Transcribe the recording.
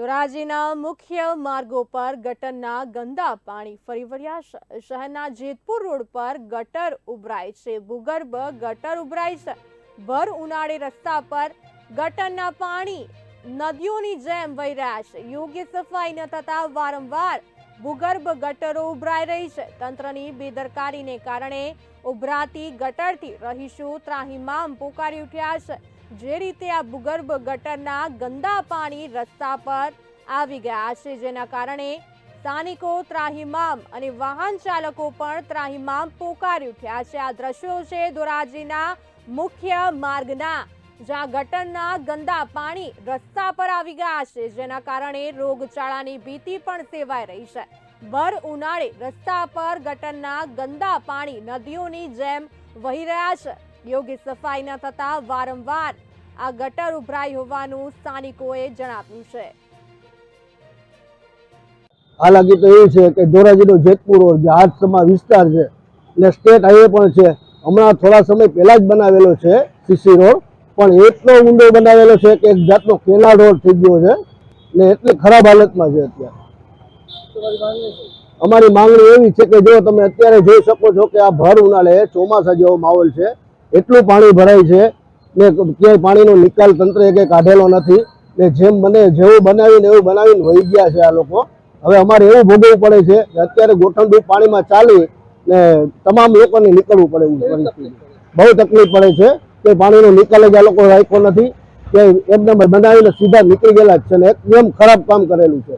ધોરાજીના મુખ્ય માર્ગો પર ગટરના ગંદા પાણી ફરી વળ્યા. શહેરના જેતપુર રોડ પર ગટર ઉભરાય છે. ભૂગર્ભ ગટર ઉભરાય છે. ભર ઉનાળે રસ્તા પર ગટરના પાણી નદીઓની જેમ વહી રહ્યા છે. યોગ્ય સફાઈ ન થતા વારંવાર ભૂગર્ભ ગટરો ઉભરાઈ રહી છે. તંત્રની બેદરકારીને કારણે ઉભરાતી ગટરથી રહીશો ત્રાહીમામ પોકારી ઉઠ્યા છે. જે રીતે આ ભૂગર્ભ ગટરના ગંદા પાણી રસ્તા પર આવી ગયા છે, જેના કારણે સ્થાનિકો ત્રાહિમામ અને વાહન ચાલકો પણ ત્રાહિમામ પોકારી ઉઠ્યા છે. આ દ્રશ્યો છે ધોરાજીના મુખ્ય માર્ગના, જ્યાં ગટરના ગંદા પાણી રસ્તા પર આવી ગયા છે, જેના કારણે રોગચાળાની ભીતિ પણ સેવાઈ રહી છે. ભર ઉનાળે રસ્તા પર ગટરના ગંદા પાણી નદીઓની જેમ વહી રહ્યા છે. યોગ્ય સફાઈ ન થતા વારંવાર આ ગટર ઉભરાઈ હોવાનું સ્થાનિકોએ જણાવ્યું છે. હાલાકી તો એ છે કે ધોરાજીનો જેતપુર રોડ જે હાથસમા વિસ્તાર છે અને સ્ટેટ હાઈવે પણ છે. હમણાં થોડા સમય પહેલા જ બનાવેલો છે સીસી રોડ. પણ એટલો ઊંડો બનાવેલો છે કે એક જાતનો કેલા રોડ થઈ ગયો છે, ને એટલી ખરાબ હાલતમાં છે અત્યારે. અમારી માંગણી એવી છે કે જો તમે અત્યારે જોઈ શકો છો કે આ ભર ઉનાળે ચોમાસા જેવો માહોલ છે એટલું પાણી ભરાય છે ને ક્યાંય પાણીનો નિકાલ તંત્રએ કંઈ કાઢેલો નથી. ને જેમ બને, જેવું બનાવીને એવું બનાવીને વહી ગયા છે આ લોકો. હવે અમારે એવું ભોગવવું પડે છે કે અત્યારે ગોઠણડૂબ પાણીમાં ચાલી ને તમામ લોકોને નીકળવું પડે એવું બહુ તકલીફ પડે છે કે પાણીનો નિકાલ જ આ લોકો રાખ્યો નથી. કે એક નંબર બનાવીને સીધા નીકળી ગયેલા જ છે ને એકદમ ખરાબ કામ કરેલું છે.